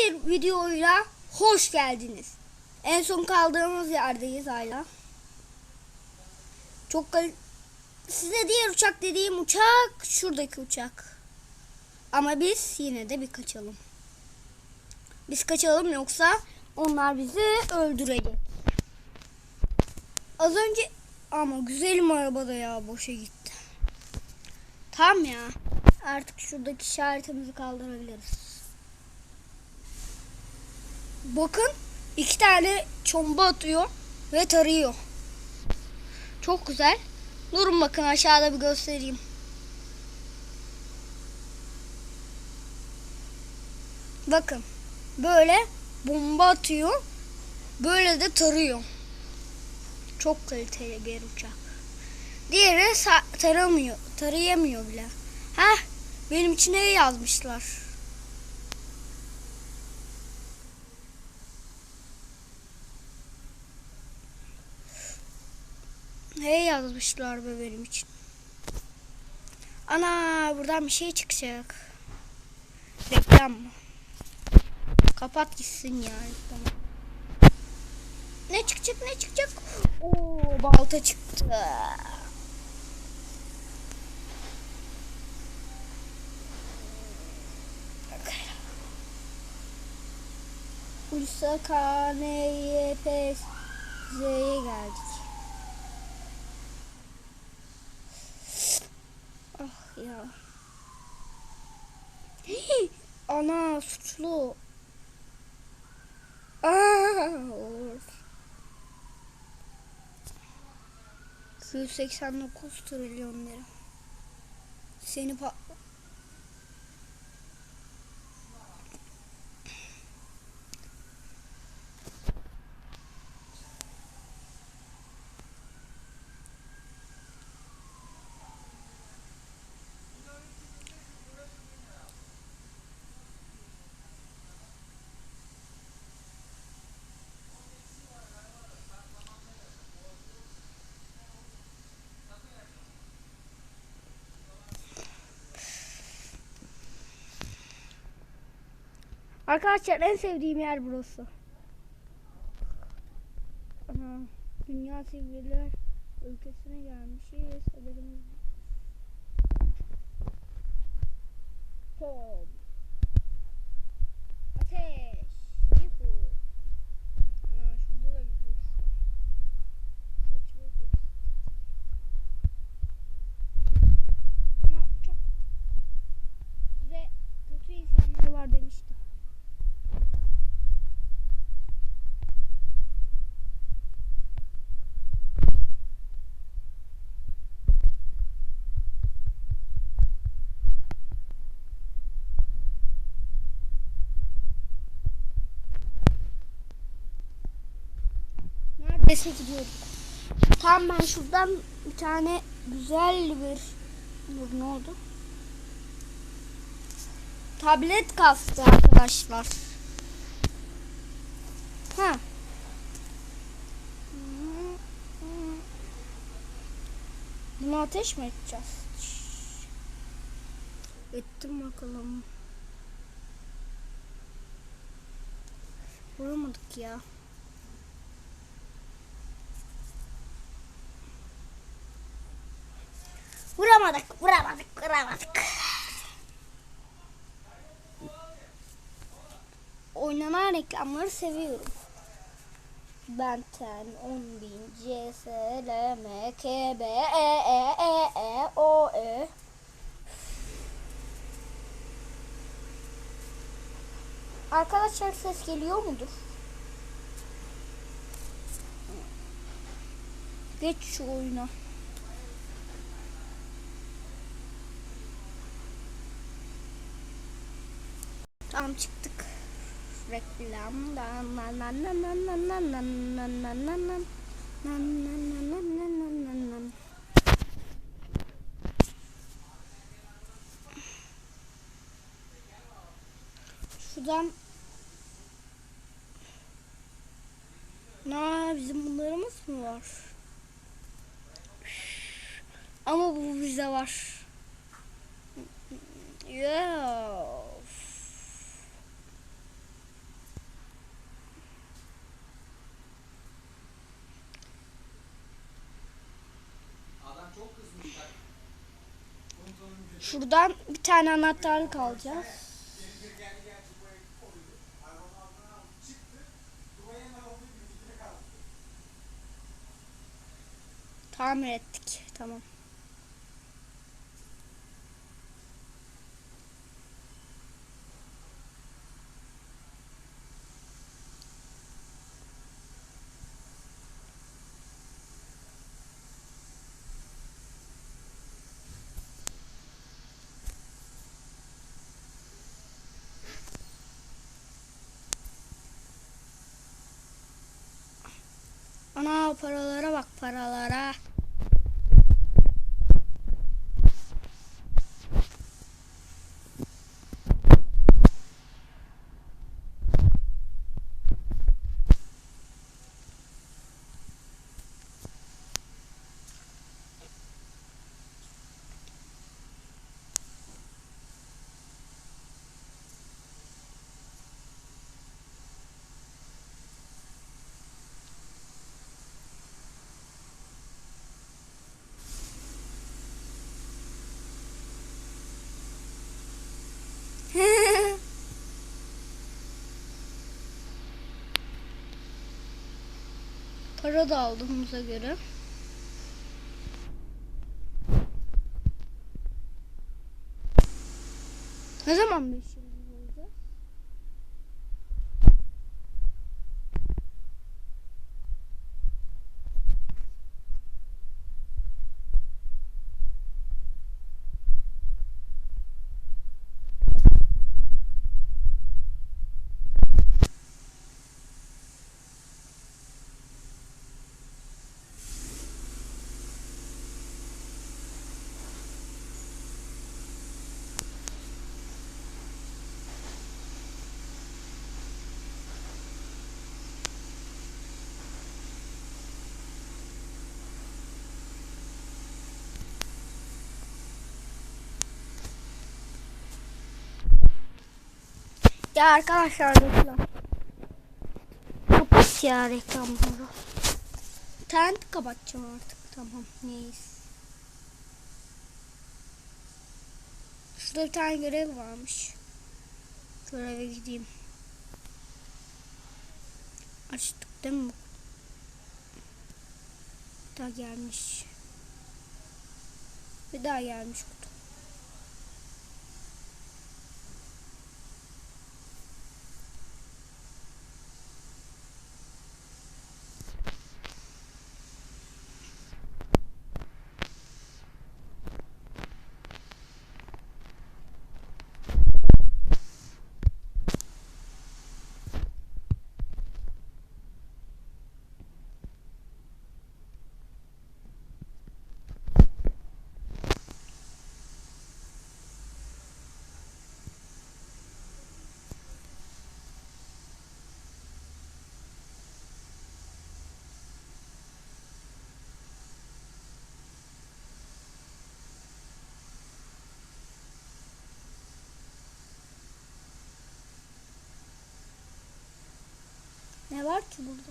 Bir videoyla hoş geldiniz. En son kaldığımız yerdeyiz hala. Çok Size diğer uçak dediğim uçak şuradaki uçak. Ama biz yine de bir kaçalım. Biz kaçalım yoksa onlar bizi öldürecek. Az önce ama güzelim arabada ya boşa gitti. Tam ya. Artık şuradaki işaretimizi kaldırabiliriz. Bakın iki tane çomba atıyor ve tarıyor. Çok güzel. Durun bakın aşağıda bir göstereyim. Bakın böyle bomba atıyor. Böyle de tarıyor. Çok kaliteli bir uçak. Diğeri taramıyor. Tarayamıyor bile. Ha benim için ne yazmışlar? Hey yazmışlar be benim için. Ana buradan bir şey çıkacak. Reklam mı? Kapat gitsin ya reklamı. Ne çıkacak ne çıkacak? Oo balta çıktı. Ulsa Kane'ye Z'ye geldik. Ya. Hii, ana suçlu. Aa, olur. 289 trilyon lira. Seni pa Arkadaşlar en sevdiğim yer burası. Ana, Dünya Sivriler ülkesine gelmişiz. Haberimiz Tom. Ateş. Yuhu. Ana, şurada da bir polis var. Saçma polis. Ama çok size kötü insanlar var demiştim. Neredeyse gidiyorduk. Tam ben şuradan bir tane güzel bir Dur, ne oldu? Tablet kastı arkadaşlar. Ha. Bunu ateş mi edeceğiz? Ettim bakalım. Vuramadık ya. Vuramadık, vuramadık, vuramadık. Oynanan reklamları seviyorum. Benten 10.000 C, S, L, M, K, B, E, E, E, E, O, E. Arkadaşlar ses geliyor mudur? Geç şu oyuna. Nan nan nan. Şuradan Na bizim bunlarımız mı var? Ama bu bize var. Ya. Şuradan bir tane anahtarlık alacağız. Tamir ettik. Tamam. Ana paralara bak paralara. Para da aldığımıza göre. Ne zaman beş yıldız Ya arkadaşlar reklam. Kapat ya reklamları. İnternet kapatacağım artık. Tamam neyse. Şurada bir tane görev varmış. Göreve gideyim. Açtık değil mi? Daha gelmiş. Bir daha gelmiş kutu. Ne var ki burada?